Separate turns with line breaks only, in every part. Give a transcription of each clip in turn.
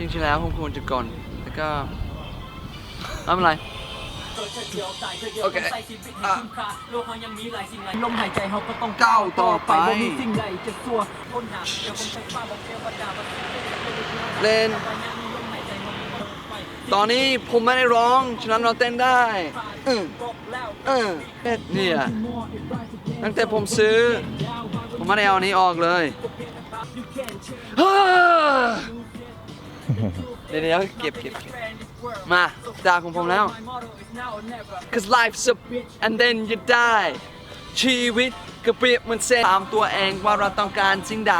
จริงๆแล้วผมควรจะก่อนแล้วก็ไม่เป็นไรโอเคอะ
ลมหายใจเขาก็ต้อง
ก้าวต่อไป
บ่มีสิ่งใดจะสัวค้นหาเดี๋ยวผมจะฟ้าบอกเทวดาว่า
เล่นตอนนี้ผมไม่ได้ร้อง ฉะนั้นเราเต้นได้เออเออเนี่ยตั้งแต่ผมซื้อ ผมไม่ได้เอาอันนี้ออกเลยฮ่า เดี๋ยวเดี๋ยวเก็บเก็บเก็บมาดาของผมแล้ว cause life's a bitch and then you die ชีวิตก็เปรียบเหมือนเส้นตามตัวเองว่าเราต้องการสิ่งใด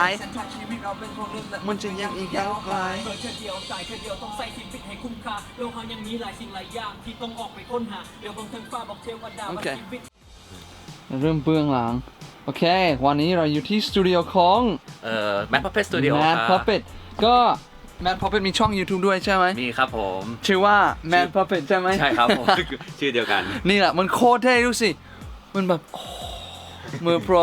มันจะยังอีกยาวไกล
เกิดแค่เดียวจ่ายแค่เดียวต้องใส่ชีวิตให้คุ้มค่าโลกเขายังมีหลายสิ่งหลายอย่างที่ต้องออกไปค้นหาเดี๋ยวผมถึงฟ้าบอกเทวดา
โอ
ว่า
เค
ชีวิต
เริ่มเบื้องหลัง โอเค วันนี้เราอยู่ที่สตูดิโอของ
เอ่อแมทพัฟเฟสตูดิโอ
Mad
ครับ
Puppet ก็ Mad Puppet มีช่อง YouTube ด้วยใช่ไหม
มีครับผม
ชื่อว่า Mad Puppet ใช่ไหม
ใช่ครับผม ชื่อเดียวกัน
นี่แหละมันโคตรเท่ดูสิ มันแบบโอ้มือโปร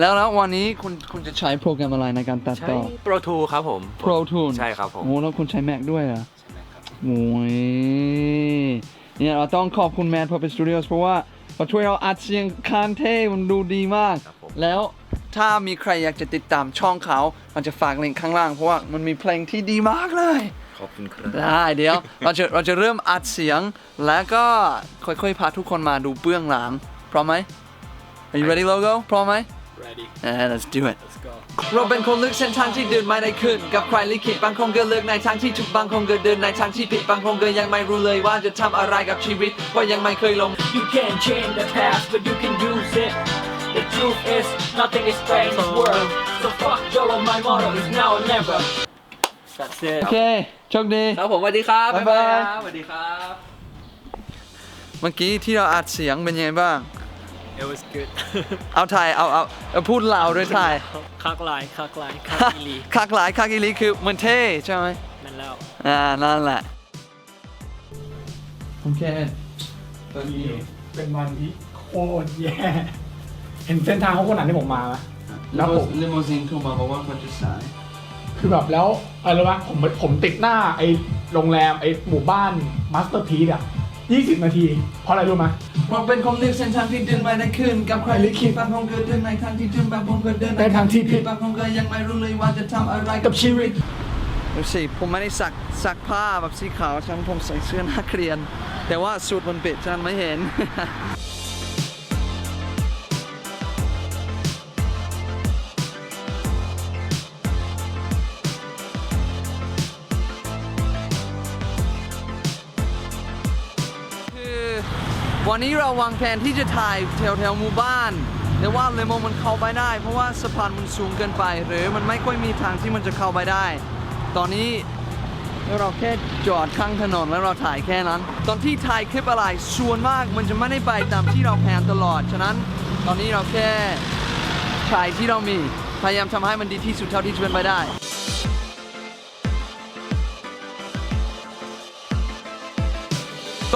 แล้วแล้ววันนี้คุณคุณจะใช้โปรแกรมอะไรในการตัด
ใช้
ต่อ
Pro Tool ครับผม
Pro Tools
ใช่ครับผม
โอ้แล้วคุณใช้ Mac ด้วยเหรอโอ้ยเนี่ยเราต้องขอบคุณ Mad Puppet Studios เพราะว่า เขาช่วยเราอัดเสียงคานเท่มันดูดีมาก
ครับผม
แล้วถ้ามีใครอยากจะติดตามช่องเขาเราจะฝากลิงก์ข้างล่างเพราะว่ามันมีเพลงที่ดีมากเลย
ขอบคุณครับ
ได้เดี๋ยว เราจะเราจะเริ่มอัดเสียง แล้วก็ค่อยๆ พาทุกคนมาดูเบื้องหลัง พร้อมไหม Are you ready logo พร้อมไหม
ready
อ่า let's do it
let's go
เราเป็นคนเลือกเส้นทางที่เดินไม่ได้ขึ้นกับใครลิขิตบางคนก็เลือกในทางที่ถูกบางคนก็เดินในทางที่ผิดบางคนก็ยังไม่รู้เลยว่าจะทำอะไรกับชีวิตเพราะยังไม่เคยลง
You can change the past, but you can use it. The truth is, nothing is strange in this world. So fuck YOLO, my motto is now or never. That's it.
โอเคโชคดี
ครับผมสวัสดีครับ
บ๊ายบาย
ครับสวัสดีครับ
เมื่อกี้ที่เราอัดเสียงเป็นยังไงบ้าง
It was good.
เอาถ่ายเอาเอาเอาพูดลาวด้วยถ่าย
คักลายคักลายคักอีหลี
คักหลายคักอีหลีคือมันเท่ใช่ไหม
นั่นแล้ว
อ่านั่นแหละโอเค
เป็นวันที่โคตรแย่เห็นเส้นทางเขาขนาดที่ผมมาไหม แล้วผม
ลิมูซีนโทรมาบอกว่ามันจะสาย
คือแบบแล้วอะไรวะผมผมติดหน้าไอ้โรงแรมไอ้หมู่บ้านมาสเตอร์พีซอะ 20 นาที เพราะอะไรรู้ไหม
เราเป็นคนเลือกเส้นทางที่เดินไปได้ขึ้น กับใครลิขิตบางคนก็เดินในทางที่ถึงบางคนก็เดิน
ในทางที่ผิด
บางคนก็ยังไม่รู้เลยว่าจะทำอะไร
กับชีวิต
ดูสิผมไม่ได้สักสักผ้าแบบสีขาวฉันผมใส่เสื้อนักเรียน แต่ว่าสูตรมันปิดฉันไม่เห็น วันนี้เราวางแผนที่จะถ่ายแถวแถวหมู่บ้าน แต่ว่าเลโมมันเข้าไปได้ เพราะว่าสะพานมันสูงเกินไป หรือมันไม่ค่อยมีทางที่มันจะเข้าไปได้ ตอนนี้เราแค่จอดข้างถนนแล้วเราถ่ายแค่นั้น ตอนที่ถ่ายคลิปอะไรส่วนมากมันจะไม่ได้ไปตามที่เราแผนตลอด ฉะนั้นตอนนี้เราแค่ถ่ายที่เรามี พยายามทำให้มันดีที่สุดเท่าที่จะเป็นไปได้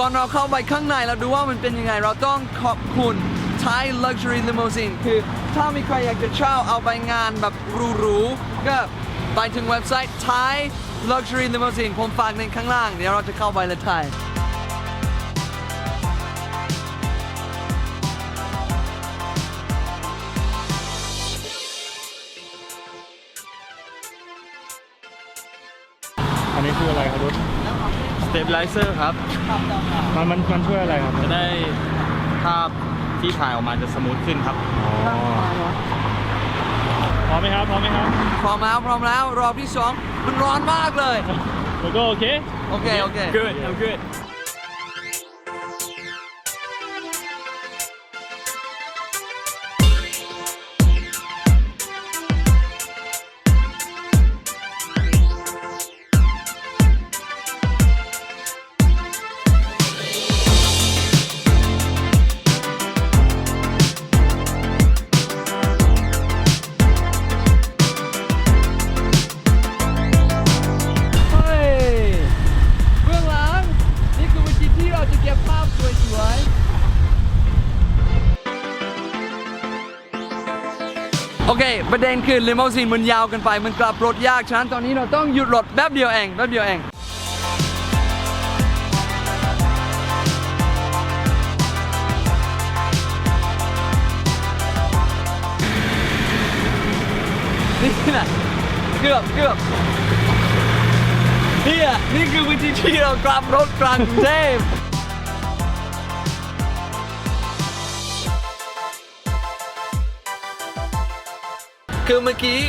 อนเราเข้าไปข้างในเราดูว่ามันเป็นยังไง เราต้องขอบคุณ Thai Luxury Limousine คือถ้ามีใครอยากจะเช่าเอาไปงานแบบหรูๆก็ไปถึงเว็บไซต์ Thai Luxury Limousine ผมฝากในข้างล่าง เดี๋ยวเราจะเข้าไปเลยถ่าย
อันนี้คืออะไรครับรุ ด
Stabilizer ครับ
มันมันมันช่วยอะไรครับ
จะได้ภาพที่ถ่ายออกมาจะสมูทขึ้นครับ
พร้อมไหมครับพร้อมไหมครับ
พร้อมแล้วพร้อมแล้วรอบที่สองมันร้อนมากเลย
แล้วก็โอเค
โอเค โอเค
Good I'm good
โอเค ประเด็นคือลิมูซีนมันยาวกันไป มันกลับรถยาก ฉะนั้นตอนนี้เราต้องหยุดรถแป๊บเดียวเองแป๊บเดียวเองนี่แหละเกือบเกือบนี่อะนี่คือวิธีที่เรากลับรถกลางกรุงเทพ คือเมื่อกี้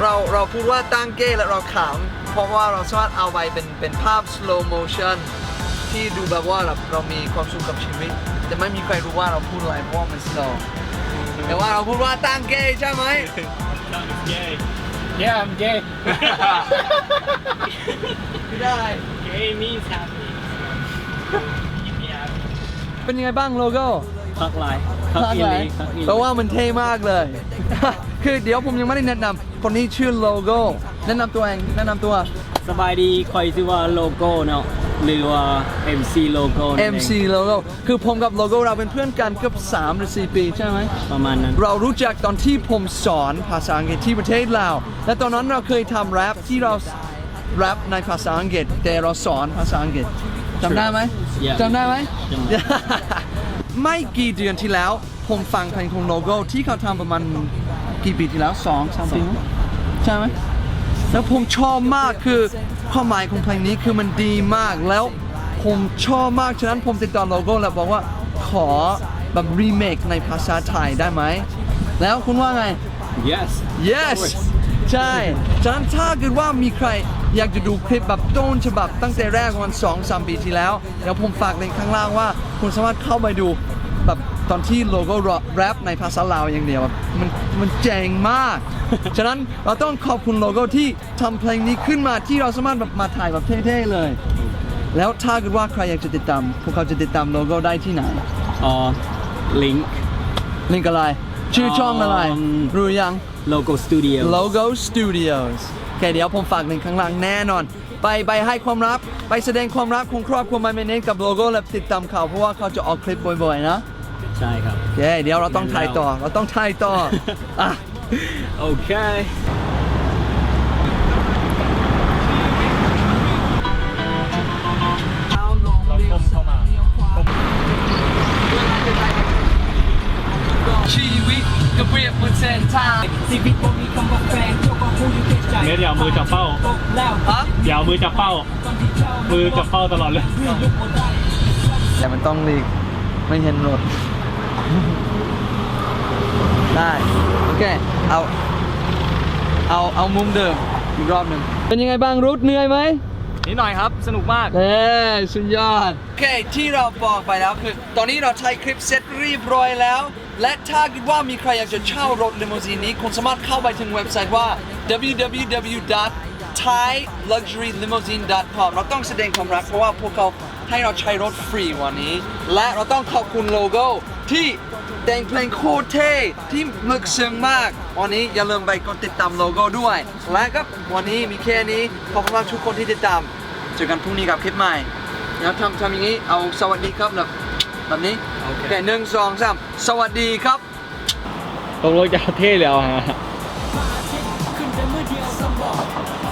เราเราพูดว่าตั้งเก้และเราขำเพราะว่าเราสามารถเอาไปเป็นเป็นภาพ slow motion ที่ดูแบบว่าเราเรามีความสุขกับชีวิต แต่ไม่มีใครรู้ว่าเราพูดอะไรเพราะว่ามัน slow แต่ว่าเราพูดว่าตั้งเก้ใช่ไหม
Yeah I'm gay
ไม่ได้
Gay means happy
เป็นยังไงบ้างโลโก้
พักไลน์
ภาคไหนเพราะว่ามันเท่มากเลย คือเดี๋ยวผมยังไม่ได้แนะนำคนนี้ชื่อโลโก้แนะนำตัวเองแนะนำตัว
สบายดีคอยชื่อว่าโลโก้เนาะหรือว่า MC โลโก้นั่นเอง
MC โลโก้คือผมกับโลโก้เราเป็นเพื่อนกันเกือบ3หรือ4ปีใช่ไหม
ประมาณนั้น
เรารู้จักตอนที่ผมสอนภาษาอังกฤษที่ประเทศลาว และตอนนั้นเราเคยทำแรปที่เราแรปในภาษาอังกฤษ แต่เราสอนภาษาอังกฤษจำได้ไหม
Yeah
จำได้ไหม
จำได้
ไม่กี่เดือนที่แล้ว ผมฟังเพลงของโลโก้ที่เขาทำประมาณ กี่ปีที่แล้วสองสามปีมั้ยใช่ไหมแล้วผมชอบมากคือความหมายของเพลงนี้คือมันดีมากแล้วผมชอบมากฉะนั้นผมติดต่อโลโก้แล้วบอกว่าขอแบบรีเมคในภาษาไทยได้ไหม แล้วคุณว่าไง
yes
yes ใช่ฉะนั้นถ้าเกิดว่ามีใครอยากจะดูคลิปแบบต้นฉบับตั้งแต่แรกวันสองสามปีที่แล้ว เดี๋ยวผมฝากลิงก์ข้างล่างว่า คุณสามารถเข้าไปดูแบบ ตอนที่โลโก้แรปในภาษาลาวอย่างเดียวแบบมันมันเจ๋งมาก ฉะนั้นเราต้องขอบคุณโลโก้ที่ทำเพลงนี้ขึ้นมาที่เราสามารถแบบมาถ่ายแบบเท่ๆเลย แล้วถ้าเกิดว่าใครอยากจะติดตาม พวกเขาจะติดตามโลโก้ได้ที่ไหน
อ๋อ link
ลิงก์อะไร ชื่อช่องอะไร
อืม
รู้ยัง
logo studio
Logo Studios โอเคเดี๋ยวผมฝากลิงก์ข้างล่างแน่นอน ไปไปให้ความรัก ไปแสดงความรักของครอบครัวไมเมเนกับโลโก้และติดตามเขาเพราะว่าเขาจะออกคลิปบ่อยๆนะ
ใช่ครับ
โอเคเดี๋ยวเราต้องถ่ายต่อ เราต้องถ่ายต่ออะ
โอเค
ชีวิตก็เปรียบเหมือนเส้นทาง
ชีวิตบ่มีคำว่าแฟนเจ้าก็คงอยู่แค่ใจ
เนทอย่าเอามือจับเป้า
ตกแล้ว
ฮะ
อย่าเอามือจับเป้า มือจับเป้าตลอดเลย
แต่มันต้องหลีกไม่เห็นรถ ได้ โอเค เอา เอา เอามุมเดิมอีกรอบหนึ่งเป็นยังไงบ้างรุดเหนื่อยไหม
นิดหน่อยครับ สนุกมาก
เอ้สุดยอด โอเค ที่เราบอกไปแล้วคือ ตอนนี้เราถ่ายคลิปเสร็จเรียบร้อยแล้ว และถ้าเกิดว่ามีใครอยากจะเช่ารถลิมูซีนนี้ คุณสามารถเข้าไปถึงเว็บไซต์ว่า www.thailuxurylimousine.com เราต้องแสดงความรักเพราะว่าพวกเขา ให้เราใช้รถฟรีวันนี้ และเราต้องขอบคุณโลโก้ที่แต่งเพลงโคตรเท่ที่ลึกซึ้งมาก วันนี้อย่าลืมไปกดติดตามโลโก้ด้วย และก็วันนี้มีแค่นี้ขอบคุณมากทุกคนที่ติดตามเจอกันพรุ่งนี้กับคลิปใหม่แล้วทำทำอย่างนี้เอาสวัสดีครับแบบแบบนี้โอเคหนึ่งสองสามสวัสดีครับ
ตกลงจะเท่เลยเอาฮะ
ขึ้นแต่มือเดียวสมบอก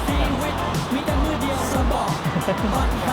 ชีวิตมีแต่มือเดียวสมบอก